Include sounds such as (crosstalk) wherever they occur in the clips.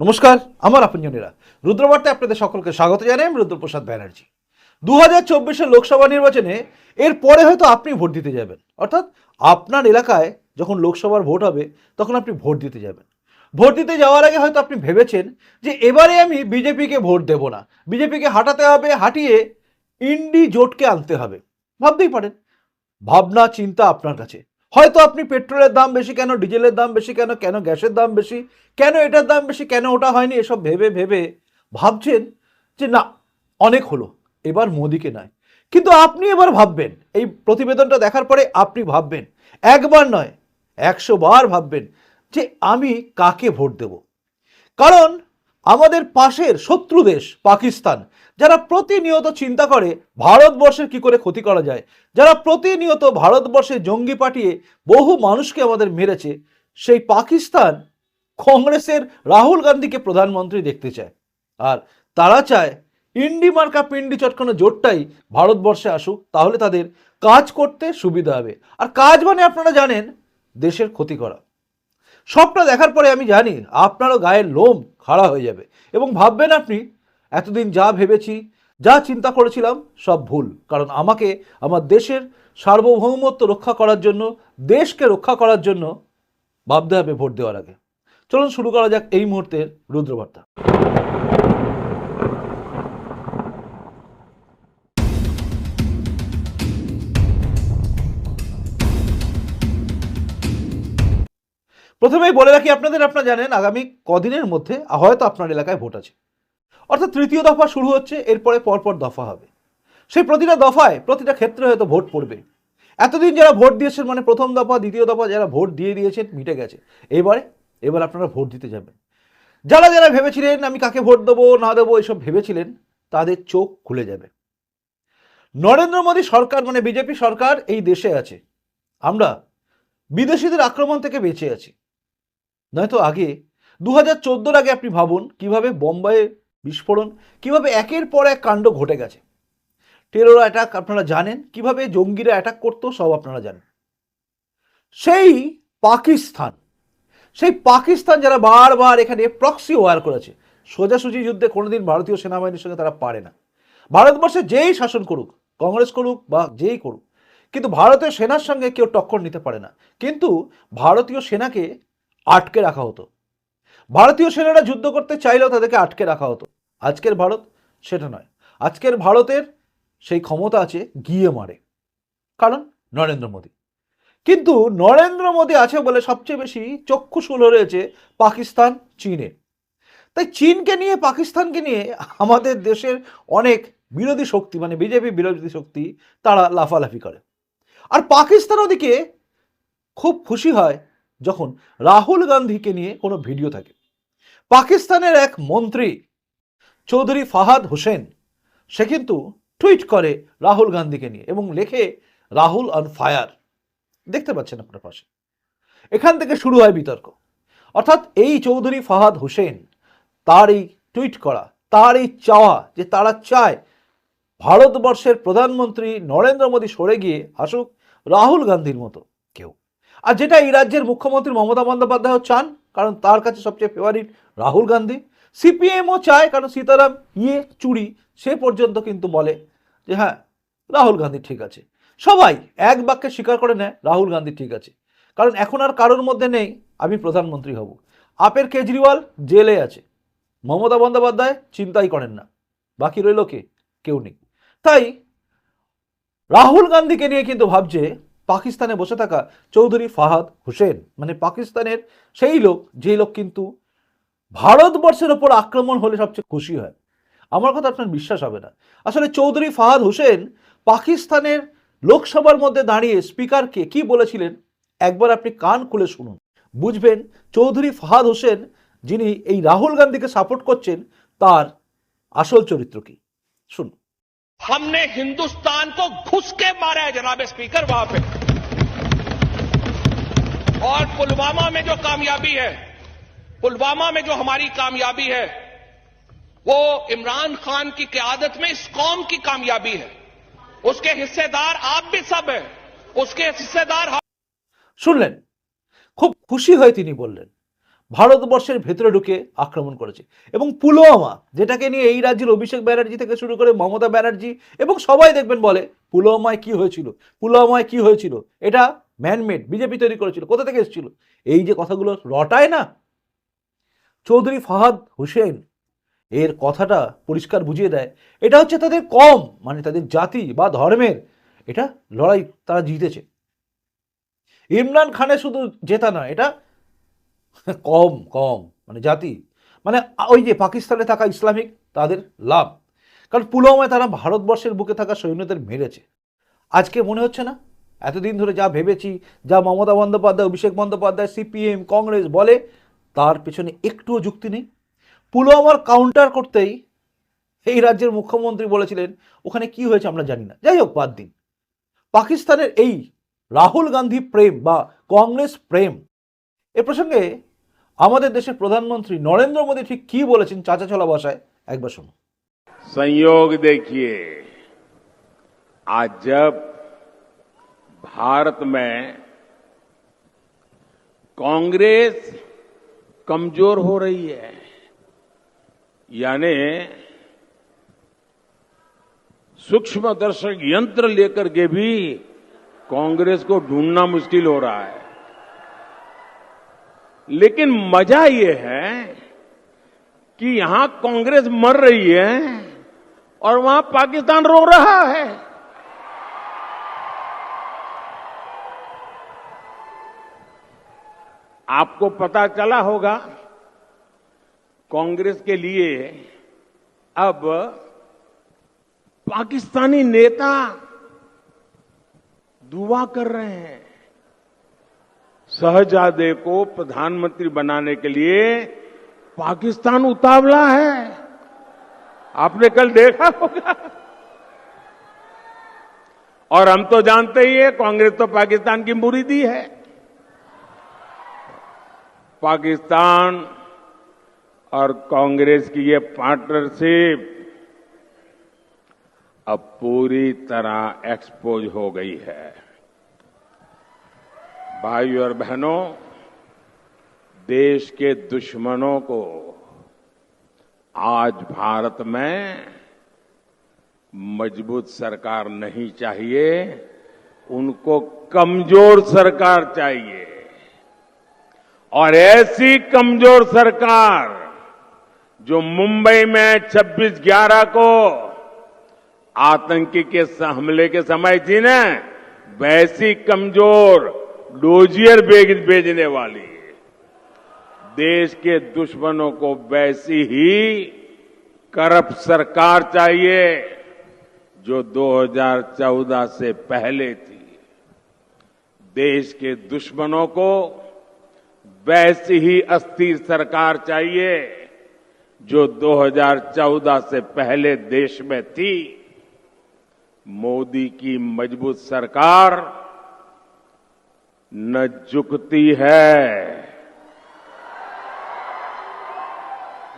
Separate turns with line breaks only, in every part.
নমস্কার, আমার আপনজনেরা। রুদ্রবার্তায় আপনাদের সকলকে স্বাগত জানাই আমি রুদ্রপ্রসাদ ব্যানার্জি। দু হাজার চব্বিশের লোকসভা নির্বাচনে এর পরে হয়তো আপনি ভোট দিতে যাবেন। অর্থাৎ আপনার এলাকায় যখন লোকসভার ভোট হবে, তখন আপনি ভোট দিতে যাবেন। ভোট দিতে যাওয়ার আগে হয়তো আপনি ভেবেছেন যে এবারে আমি বিজেপিকে ভোট দেব না। বিজেপিকে হাঁটাতে হবে, হাঁটিয়ে ইন্ডি জোটকে আনতে হবে। ভাবতেই পারেন। ভাবনা, চিন্তা আপনার কাছে। হয়তো আপনি পেট্রোলের দাম বেশি, কেন ডিজেলের দাম বেশি, কেন কেন গ্যাসের দাম বেশি, কেন এটার দাম বেশি, কেন ওটা হয়নি, এসব ভেবে ভেবে ভাবছেন যে না, অনেক হলো, এবার মোদিকে নয়। কিন্তু আপনি এবার ভাববেন, এই প্রতিবেদনটা দেখার পরে আপনি ভাববেন, একবার নয়, একশো বার ভাববেন যে আমি কাকে ভোট দেব? কারণ আমাদের পাশের শত্রু দেশ, পাকিস্তান। যারা প্রতিনিয়ত চিন্তা করে ভারতবর্ষের কি করে ক্ষতি করা যায়, যারা প্রতিনিয়ত ভারতবর্ষে জঙ্গি পাঠিয়ে বহু মানুষকে আমাদের মেরেছে, সেই পাকিস্তান কংগ্রেসের রাহুল গান্ধীকে প্রধানমন্ত্রী দেখতে চায়। আর তারা চায় ইন্ডি মার্কা পিন্ডি চটকানো জোটটাই ভারতবর্ষে আসুক, তাহলে তাদের কাজ করতে সুবিধা হবে। আর কাজ মানে আপনারা জানেন, দেশের ক্ষতি করা। সবটা দেখার পরে আমি জানি, আপনারও গায়ের লোম খাড়া হয়ে যাবে। এবং ভাববেন আপনি, এতদিন যা ভেবেছি, যা চিন্তা করেছিলাম, সব ভুল। কারণ আমাকে, আমার দেশের সার্বভৌমত্ব রক্ষা করার জন্য, দেশকে রক্ষা করার জন্য ভাবতে হবে ভোট দেওয়ার আগে। চলুন শুরু করা যাক এই মুহূর্তের রুদ্রবার্তা। প্রথমেই বলে রাখি, আপনাদের আপনারা জানেন, আগামী কদিনের মধ্যে হয়তো আপনার এলাকায় ভোট আছে। অর্থাৎ তৃতীয় দফা শুরু হচ্ছে, এরপরে পরপর দফা হবে। সেই প্রতিটা দফায় প্রতিটা ক্ষেত্রে হয়তো ভোট পড়বে। এতদিন যারা ভোট দিয়েছেন মানে প্রথম দফা, দ্বিতীয় দফা যারা ভোট দিয়ে দিয়েছেন, মিটে গেছে। এবারে, এবার আপনারা ভোট দিতে যাবেন। যারা যারা ভেবেছিলেন, আমি কাকে ভোট দেবো, না দেবো, এসব ভেবেছিলেন, তাদের চোখ খুলে যাবে। নরেন্দ্র মোদী সরকার মানে বিজেপি সরকার এই দেশে আছে। আমরা বিদেশিদের আক্রমণ থেকে বেঁচে আছি। নয়তো আগে। দু হাজার চোদ্দোর আগে আপনি ভাবুন কীভাবে বোম্বাইয়ে বিস্ফোরণ, কীভাবে একের পর এক কাণ্ড ঘটে গেছে। টেরোর অ্যাটাক আপনারা জানেন, কীভাবে জঙ্গিরা অ্যাটাক করতো সব আপনারা জানেন। সেই পাকিস্তান সেই পাকিস্তান যারা বারবার এখানে প্রক্সি ওয়ার করেছে, সোজাসুজি যুদ্ধে কোনোদিন ভারতীয় সেনাবাহিনীর সঙ্গে তারা পারে না। ভারতবর্ষে যেই শাসন করুক, কংগ্রেস করুক বা যেই করুক, কিন্তু ভারতীয় সেনার সঙ্গে কেউ টক্কর নিতে পারে না। কিন্তু ভারতীয় সেনাকে আটকে রাখা হতো। ভারতীয় সেনারা যুদ্ধ করতে চাইলেও তাদেরকে আটকে রাখা হতো। আজকের ভারত সেটা নয়। আজকের ভারতের সেই ক্ষমতা আছে গিয়ে মারে। কারণ নরেন্দ্র মোদী। কিন্তু নরেন্দ্র মোদী আছে বলে সবচেয়ে বেশি চক্ষু চক্ষুশূল রয়েছে পাকিস্তান, চীনে। তাই চীনকে নিয়ে, পাকিস্তানকে নিয়ে আমাদের দেশের অনেক বিরোধী শক্তি মানে বিজেপি বিরোধী শক্তি, তারা লাফালাফি করে। আর পাকিস্তান ওদিকে খুব খুশি হয় যখন রাহুল গান্ধীকে নিয়ে কোনো ভিডিও থাকে। পাকিস্তানের এক মন্ত্রী, চৌধুরী ফাহাদ হোসেন, সে কিন্তু টুইট করে রাহুল গান্ধীকে নিয়ে এবং লেখে, রাহুল অন ফায়ার। দেখতে পাচ্ছেন আপনার পাশে। এখান থেকে শুরু হয় বিতর্ক। অর্থাৎ এই চৌধুরী ফাহাদ হোসেন তার এই টুইট করা তার এই চাওয়া যে তারা চায় ভারতবর্ষের প্রধানমন্ত্রী নরেন্দ্র মোদী সরে গিয়ে আসুক রাহুল গান্ধীর মতো কেউ। আর যেটা এই রাজ্যের মুখ্যমন্ত্রী মমতা বন্দ্যোপাধ্যায়ও চান, কারণ তার কাছে সবচেয়ে ফেভারিট রাহুল গান্ধী। সিপিএমও চায়, কারণ সীতারাম ইয়ে চুরি, সে পর্যন্ত কিন্তু বলে যে হ্যাঁ রাহুল গান্ধী ঠিক আছে। সবাই এক বাক্যে স্বীকার করে নেয়, রাহুল গান্ধী ঠিক আছে। কারণ এখন আর কারোর মধ্যে নেই, আমি প্রধানমন্ত্রী হব। আপের কেজরিওয়াল জেলে আছে। মমতা বন্দ্যোপাধ্যায় চিন্তাই করেন না। বাকি রইল কে? কেউ নেই। তাই রাহুল গান্ধীকে নিয়ে কিন্তু ভাবছে পাকিস্তানে বসে থাকা চৌধুরী ফাহাদ হোসেন। মানে পাকিস্তানের সেই লোক যেই লোক কিন্তু ভারতবর্ষের ওপর আক্রমণ হলে সবচেয়ে খুশি হয়। আমার কথা আপনার বিশ্বাস হবে না। আসলে চৌধুরী ফাহাদ হোসেন পাকিস্তানের লোকসভার মধ্যে দাঁড়িয়ে স্পিকারকে কি বলেছিলেন, একবার আপনি কান খুলে শুনুন। বুঝবেন, চৌধুরী ফাহাদ হোসেন, যিনি এই রাহুল গান্ধীকে সাপোর্ট করছেন, তার আসল চরিত্র কি? শুনুন।
हमने हिंदुस्तान को घुस के मारा है जनाब स्पीकर वहां पे और पुलवामा में जो कामयाबी है पुलवामा में जो हमारी कामयाबी है वो इमरान खान की क्यादत में इस कौम की कामयाबी है उसके हिस्सेदार आप भी सब हैं उसके हिस्सेदार हम
শুনলেন খুব খুশি হয়ে তিনি বললেন ভারতবর্ষের ভেতরে ঢুকে আক্রমণ করেছে। এবং পুলওয়ামা, যেটাকে নিয়ে এই রাজ্যের অভিষেক ব্যানার্জি থেকে শুরু করে মমতা ব্যানার্জি এবং সবাই দেখবেন বলে, পুলওয়ামায় কি হয়েছিল? পুলওয়ামায় কি হয়েছিল? এটা ম্যানমেড বিজেপি তৈরি করেছিল। কোথা থেকে এসেছিল? এই যে কথাগুলো রটায় না? চৌধুরী ফাহাদ হোসেন এর কথাটা পরিষ্কার বুঝিয়ে দেয়। এটা হচ্ছে তাদের কম মানে তাদের জাতি বা ধর্মের, এটা লড়াই তারা জিতেছে। ইমরান খানের শুধু জেতা না এটা (laughs) কম কম মানে জাতি। মানে ওই যে পাকিস্তানে থাকা ইসলামিক, তাদের লাভ। কারণ পুলওয়ামায় তারা ভারতবর্ষের বুকে থাকা সৈন্যদের মেরেছে। আজকে মনে হচ্ছে না? এতদিন ধরে যা ভেবেছি, যা মমতা বন্দ্যোপাধ্যায়, অভিষেক বন্দ্যোপাধ্যায়, সিপিএম, কংগ্রেস বলে, তার পেছনে একটুও যুক্তি নেই। পুলওয়ামার কাউন্টার করতেই এই রাজ্যের মুখ্যমন্ত্রী বলেছিলেন, ওখানে কি হয়েছে আমরা জানি না। যাই হোক, বাদ দিন। পাকিস্তানের এই রাহুল গান্ধী প্রেম বা কংগ্রেস প্রেম এ প্রসঙ্গে আমাদের দেশের প্রধানমন্ত্রী নরেন্দ্র মোদী ঠিক কি বলেছেন চাচা চলা ভাষায় একবার শুনুন
संयोग देखिए आज जब भारत में कांग्रेस कमजोर हो रही है यानी सूक्ष्म दर्शक यंत्र लेकर के भी कांग्रेस को ढूंढना मुश्किल हो रहा है लेकिन मज़ा ये है कि यहाँ कांग्रेस मर रही है और वहाँ पाकिस्तान रो रहा है। आपको पता चला होगा, कांग्रेस के लिए अब पाकिस्तानी नेता दुआ कर रहे हैं। शहजादे को प्रधानमंत्री बनाने के लिए पाकिस्तान उतावला है। आपने कल देखा होगा। और हम तो जानते ही है, कांग्रेस तो पाकिस्तान की मुरीदी है। पाकिस्तान और कांग्रेस की ये पार्टनरशिप अब पूरी तरह एक्सपोज हो गई है। भाइयों और बहनों, देश के दुश्मनों को आज भारत में मज़बूत सरकार नहीं चाहिए, उनको कमज़ोर सरकार चाहिए। और ऐसी कमज़ोर सरकार जो मुंबई में 26 ग्यारह को आतंकी के हमले के समय थी ना, वैसी कमज़ोर डोजियर भेजने वाली देश के दुश्मनों को वैसी ही करप्ट सरकार चाहिए जो 2014 से पहले थी। देश के दुश्मनों को वैसी ही अस्थिर सरकार चाहिए जो 2014 से पहले देश में थी। मोदी की मज़बूत सरकार न झुकती है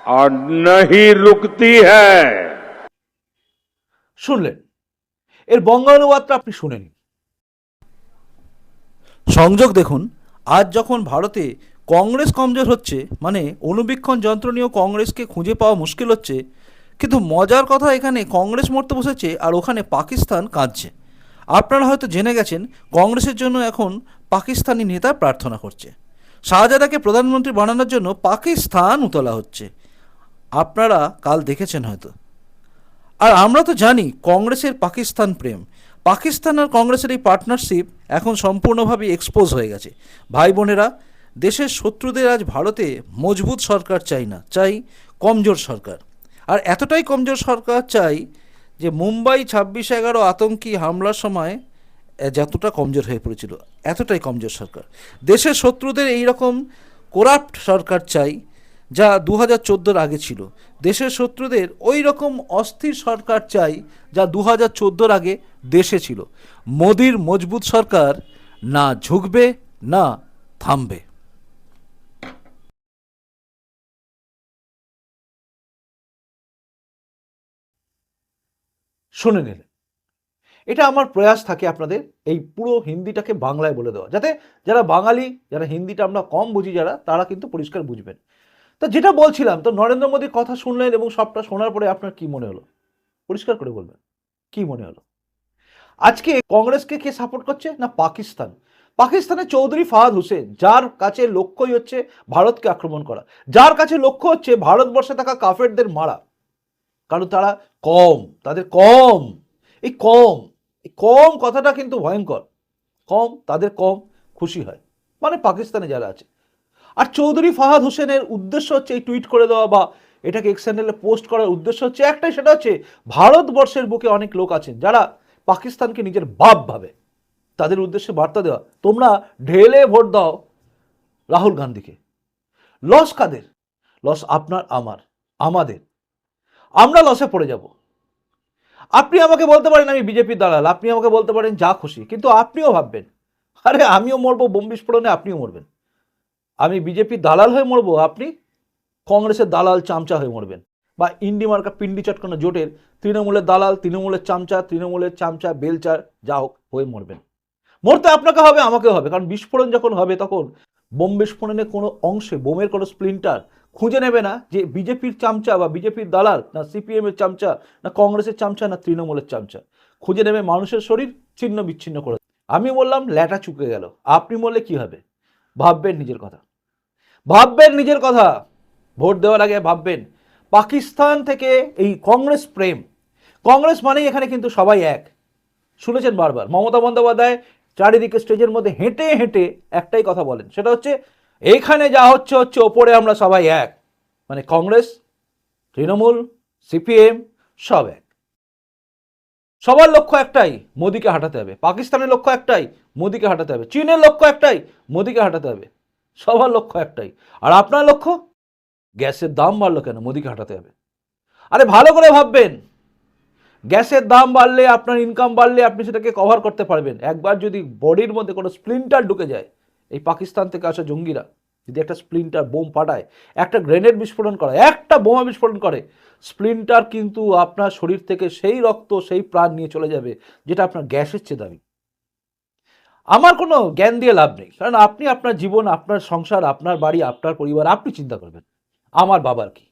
और न ही रुकती है
শুনলেন এর বঙ্গানুবাদটা আপনি শুনে নিন সংযোগ দেখুন আজ যখন ভারতে কংগ্রেস কমজোর হচ্ছে মানে অনুবীক্ষণ যন্ত্র নিয়েও কংগ্রেসকে খুঁজে পাওয়া মুশকিল হচ্ছে কিন্তু মজার কথা এখানে কংগ্রেস মরতে বসেছে আর ওখানে পাকিস্তান কাঁদছে আপনারা হয়তো জেনে গেছেন কংগ্রেসের জন্য এখন পাকিস্তানি নেতা প্রার্থনা করছে। শাহজাদাকে প্রধানমন্ত্রী বানানোর জন্য পাকিস্তান উতলা হচ্ছে। আপনারা কাল দেখেছেন হয়তো। আর আমরা তো জানি কংগ্রেসের পাকিস্তান প্রেম। পাকিস্তান আর কংগ্রেসের এই পার্টনারশিপ এখন সম্পূর্ণভাবে এক্সপোজ হয়ে গেছে। ভাই বোনেরা, দেশের শত্রুদের আজ ভারতে মজবুত সরকার চাই না, চাই কমজোর সরকার। আর এতটাই কমজোর সরকার চাই যে মুম্বাই ছাব্বিশ এগারো আতঙ্কি হামলার সময় যতটা কমজোর হয়ে পড়েছিল, এতটাই কমজোর সরকার। দেশের শত্রুদের এই রকম করাপ্ট সরকার চাই, যা দু হাজার চোদ্দোর আগে ছিল। দেশের শত্রুদের ওই রকম অস্থির সরকার চাই, যা দু হাজার চোদ্দোর আগে দেশে ছিল। মোদির মজবুত সরকার না ঝুঁকবে, না থামবে। শুনে নিলেন। এটা আমার প্রয়াস থাকে আপনাদের এই পুরো হিন্দিটাকে বাংলায় বলে দেওয়া। যাতে যারা বাঙালি, যারা হিন্দিটা আমরা কম বুঝি যারা, তারা কিন্তু পরিষ্কার বুঝবেন। তা যেটা বলছিলাম, তো নরেন্দ্র মোদীর কথা শুনলেন এবং সবটা শোনার পরে আপনার কি মনে হলো? পরিষ্কার করে বলবেন। কি মনে হলো? আজকে কংগ্রেসকে কে সাপোর্ট করছে না পাকিস্তান? পাকিস্তানের চৌধুরী ফাহাদ হোসেন, যার কাছে লক্ষ্যই হচ্ছে ভারতকে আক্রমণ করা। যার কাছে লক্ষ্য হচ্ছে ভারতবর্ষে থাকা কাফেরদের মারা। কারণ তারা কম, তাদের কম, এই কম। কম কথাটা কিন্তু ভয়ঙ্কর। কম, তাদের কম খুশি হয়। মানে পাকিস্তানে যারা আছে। আর চৌধুরী ফাহাদ হোসেনের উদ্দেশ্য হচ্ছে এই টুইট করে দেওয়া বা এটাকে এক্স চ্যানেলে পোস্ট করার উদ্দেশ্য হচ্ছে একটাই, সেটা হচ্ছে ভারতবর্ষের বুকে অনেক লোক আছেন যারা পাকিস্তানকে নিজের বাপ ভাবে। তাদের উদ্দেশ্যে বার্তা দেওয়া। তোমরা ঢেলে ভোট দাও রাহুল গান্ধীকে। লস কাদের? লস আপনার, আমার, আমাদের। আমরা লসে পড়ে যাব। আপনি আমাকে বলতে পারেন আমি বিজেপির দালাল, আপনি আমাকে বলতে পারেন যা খুশি, কিন্তু আপনিও ভাববেন, আরে আমিও মরবো বোম বিস্ফোরণে, আপনিও মরবেন। আমি বিজেপির দালাল হয়ে মরবো, আপনি কংগ্রেসের দালাল চামচা হয়ে মরবেন, বা ইন্ডি মার্কা পিন্ডি চটকানো জোটের তৃণমূলের দালাল, তৃণমূলের চামচা তৃণমূলের চামচা, বেলচার, যা হোক হয়ে মরবেন। মরতে আপনাকে হবে আমাকে হবে, কারণ বিস্ফোরণ যখন হবে তখন বোম বিস্ফোরণের কোনো অংশে, বোমের কোনো স্প্লিন্টার খুঁজে নেবে না যে বিজেপির চামচা বা বিজেপির দালাল না সিপিএমের চামচা, না কংগ্রেসের চামচা, না তৃণমূলের চামচা। খুঁজে নেবে মানুষের শরীর, ছিন্ন বিচ্ছিন্ন করে। আমি বললাম, ল্যাটা চুকে গেল। আপনি বললে কি হবে? ভাববেন নিজের কথা। ভাববেন নিজের কথা। ভোট দেওয়ার আগে ভাববেন। পাকিস্তান থেকে এই কংগ্রেস প্রেম। কংগ্রেস মানেই এখানে কিন্তু সবাই এক। শুনেছেন বারবার, মমতা বন্দ্যোপাধ্যায় চারিদিকে স্টেজের মধ্যে হেঁটে হেঁটে একটাই কথা বলেন। সেটা হচ্ছে এইখানে যা হচ্ছে হচ্ছে ওপরে আমরা সবাই এক। মানে কংগ্রেস, তৃণমূল, সিপিএম, সব এক। সবার লক্ষ্য একটাই, মোদিকে হাঁটাতে হবে। পাকিস্তানের লক্ষ্য একটাই, মোদিকে হাঁটাতে হবে। চীনের লক্ষ্য একটাই, মোদিকে হাঁটাতে হবে। সবার লক্ষ্য একটাই। আর আপনার লক্ষ্য? গ্যাসের দাম বাড়লো কেন? মোদিকে হাঁটাতে হবে। আরে ভালো করে ভাববেন। গ্যাসের দাম বাড়লে, আপনার ইনকাম বাড়লে আপনি সেটাকে কভার করতে পারবেন। একবার যদি বডির মধ্যে কোনো স্প্লিন্টার ঢুকে যায় এই পাকিস্তান থেকে আসা জঙ্গিরা যদি একটা স্প্লিন্টার বোম পাঠায়, একটা গ্রেনেড বিস্ফোরণ করে, একটা বোমা বিস্ফোরণ করে, স্প্লিন্টার কিন্তু আপনার শরীর থেকে সেই রক্ত, সেই প্রাণ নিয়ে চলে যাবে, যেটা আপনার গ্যাসের চেয়ে দাবি আমার কোনো জ্ঞান দিয়ে লাভ নেই, কারণ আপনি আপনার জীবন, আপনার সংসার, আপনার বাড়ি, আপনার পরিবার, আপনি চিন্তা করবেন, আমার বাবার কি?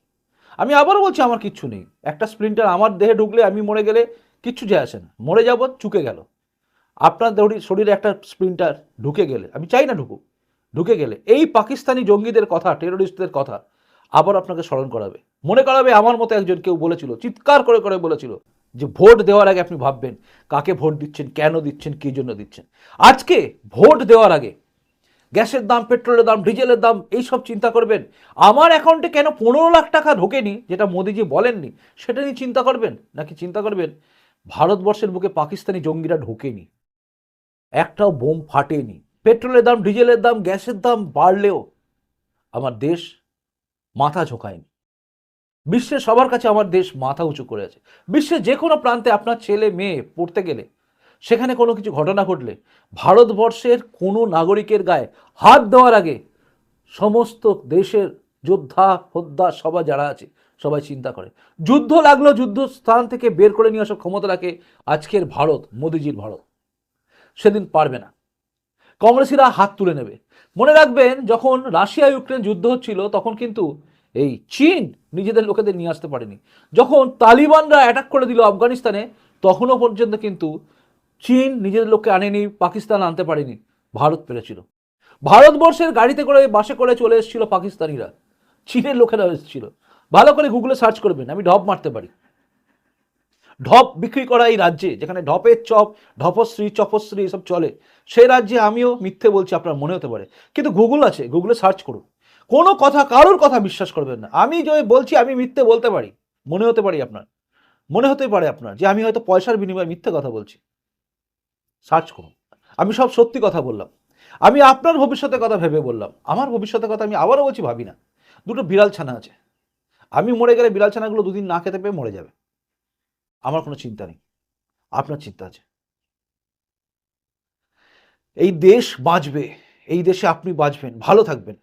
আমি আবারও বলছি, আমার কিচ্ছু নেই। একটা স্প্লিন্টার আমার দেহে ঢুকলে আমি মরে গেলে কিচ্ছু যায় আসে না। মরে যাব চুকে গেল। আপনার শরীরে একটা স্প্রিন্টার ঢুকে গেলে, আমি চাই না ঢুকুক, ঢুকে গেলে, এই পাকিস্তানি জঙ্গিদের কথা টেরোরিস্টদের কথা আবার আপনাকে স্মরণ করাবে। মনে করাবে আমার মতো একজন কেউ বলেছিল, চিৎকার করে করে বলেছিল যে ভোট দেওয়ার আগে আপনি ভাববেন কাকে ভোট দিচ্ছেন, কেন দিচ্ছেন, কী জন্য দিচ্ছেন। আজকে ভোট দেওয়ার আগে গ্যাসের দাম, পেট্রোলের দাম, ডিজেলের দাম, এইসব চিন্তা করবেন। আমার অ্যাকাউন্টে কেন পনেরো লাখ টাকা ঢোকেনি, যেটা মোদিজি বলেননি, সেটা নিয়ে চিন্তা করবেন? নাকি চিন্তা করবেন, ভারতবর্ষের বুকে পাকিস্তানি জঙ্গিরা ঢোকেনি? একটাও বোম ফাটেনি। পেট্রোলের দাম, ডিজেলের দাম, গ্যাসের দাম বাড়লেও আমার দেশ মাথা ঝোঁকায়নি। বিশ্বের সবার কাছে আমার দেশ মাথা উঁচু করে আছে। বিশ্বের যে কোনো প্রান্তে আপনার ছেলে মেয়ে পড়তে গেলে, সেখানে কোনো কিছু ঘটনা ঘটলে, ভারতবর্ষের কোনো নাগরিকের গায়ে হাত দেওয়ার আগে সমস্ত দেশের যোদ্ধা হোদ্ধা সবাই যারা আছে, সবাই চিন্তা করে। যুদ্ধ লাগল যুদ্ধ স্থান থেকে বের করে নিয়ে আসার ক্ষমতা রাখে আজকের ভারত, মোদিজির ভারত। সেদিন পারবে না। কংগ্রেসিরা হাত তুলে নেবে। মনে রাখবেন, যখন রাশিয়া ইউক্রেন যুদ্ধ হচ্ছিল, তখন কিন্তু এই চীন নিজেদের লোকেদের নিয়ে আসতে পারেনি। যখন তালিবানরা অ্যাটাক করে দিল আফগানিস্তানে, তখনও পর্যন্ত কিন্তু চীন নিজেদের লোককে আনেনি, পাকিস্তান আনতে পারেনি। ভারত পেরেছিল। ভারতবর্ষের গাড়িতে করে, বাসে করে চলে এসেছিল পাকিস্তানিরা। চীনের লোকেরা এসেছিল। ভালো করে গুগলে সার্চ করবেন, আমি ঢপ মারতে পারি। ঢপ বিক্রি করা এই রাজ্যে, যেখানে ঢপের চপ, ঢপশ্রী, চপশ্রী এসব চলে, সেই রাজ্যে আমিও মিথ্যে বলছি আপনার মনে হতে পারে। কিন্তু গুগল আছে গুগলে সার্চ করুন। কোনো কথা কারোর কথা বিশ্বাস করবেন না। আমি যে বলছি, আমি মিথ্যে বলতে পারি। মনে হতে পারি আপনার। মনে হতে পারে আপনার যে আমি হয়তো পয়সার বিনিময়ে মিথ্যে কথা বলছি। সার্চ করুন। আমি সব সত্যি কথা বললাম। আমি আপনার ভবিষ্যতের কথা ভেবে বললাম। আমার ভবিষ্যতের কথা আমি আবারও বলছি, ভাবি না। দুটো বিড়াল ছানা আছে। আমি মরে গেলে বিড়াল ছানাগুলো দুদিন না খেতে পেয়ে মরে যাবে। আমার কোনো চিন্তা নেই। আপনার চিন্তা আছে। এই দেশ বাঁচবে, এই দেশে আপনি বাঁচবেন, ভালো থাকবেন।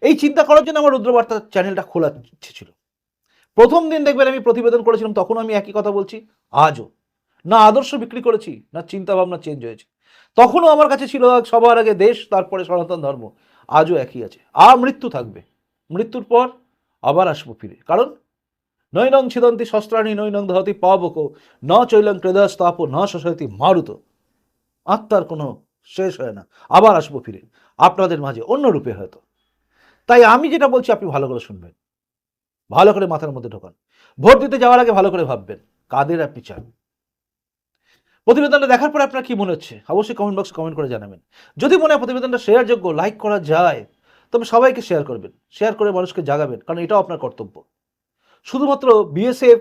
এই চিন্তা করার জন্য আমার রুদ্রবার্তা চ্যানেলটা খোলা ইচ্ছে ছিল। প্রথম দিন দেখবেন আমি প্রতিবেদন করেছিলাম, তখন আমি একই কথা বলছি, আজও। না আদর্শ বিক্রি করেছি, না চিন্তা ভাবনা চেঞ্জ হয়েছে। তখনও আমার কাছে ছিল সবার আগে দেশ, তারপরে সনাতন ধর্ম। আজও একই আছে। আর মৃত্যু থাকবে। মৃত্যুর পর আবার আসব ফিরে। কারণ নৈনং ছিদন্তি শস্ত্রাণী নৈনং দহতি পাবক। ন চৈলং ক্রেদস্তাপ ন শোষয়তি মারুত। আত্মার কোনো শেষ হয় না। আবার আসব ফিরে। আপনাদের মাঝে অন্য রূপে হয়তো। তাই আমি যেটা বলছি, আপনি ভালো করে শুনবেন। ভালো করে মাথার মধ্যে ঢোকান। ভোট দিতে যাওয়ার আগে ভালো করে ভাববেন, কাদের আপনি চান? প্রতিবেদনটা দেখার পরে আপনার কি মনে হচ্ছে? অবশ্যই কমেন্ট বক্সে কমেন্ট করে জানাবেন। যদি মনে হয় প্রতিবেদনটা শেয়ারযোগ্য লাইক করা যায়, তবে সবাইকে শেয়ার করবেন। শেয়ার করে মানুষকে জাগাবেন, কারণ এটাও আপনার কর্তব্য। শুধুমাত্র বিএসএফ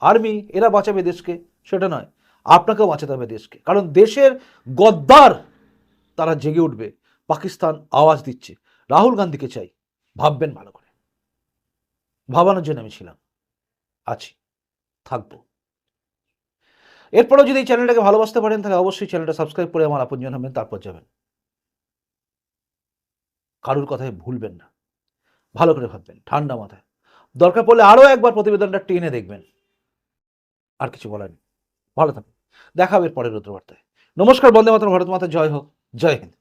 আর্মি এরা বাঁচাবে দেশকে, সেটা নয়, আপনাকেও বাঁচাতে হবে দেশকে। কারণ দেশের গদ্দার তারা জেগে উঠবে, পাকিস্তান আওয়াজ দিচ্ছে। রাহুল গান্ধীকে চাই, ভাববেন ভালো করে। ভাবানোর জন্য আমি ছিলাম। আছি, থাকব। এরপরেও যদি এই চ্যানেলটাকে ভালোবাসতে পারেন, তাহলে অবশ্যই চ্যানেলটা সাবস্ক্রাইব করে আমার আপনজন হবেন, তারপর যাবেন। কারুর কথায় ভুলবেন না। ভালো করে ভাববেন, ঠান্ডা মাথায়। দরকার পড়লে আরও একবার প্রতিবেদনটা টেনে দেখবেন। আর কিছু বলেন ভালো থাকুন। দেখাবে পরের রুদ্রবার্তায়। নমস্কার, বন্দে মাতরম, ভারত মাতা, জয় হোক। জয় হিন্দ।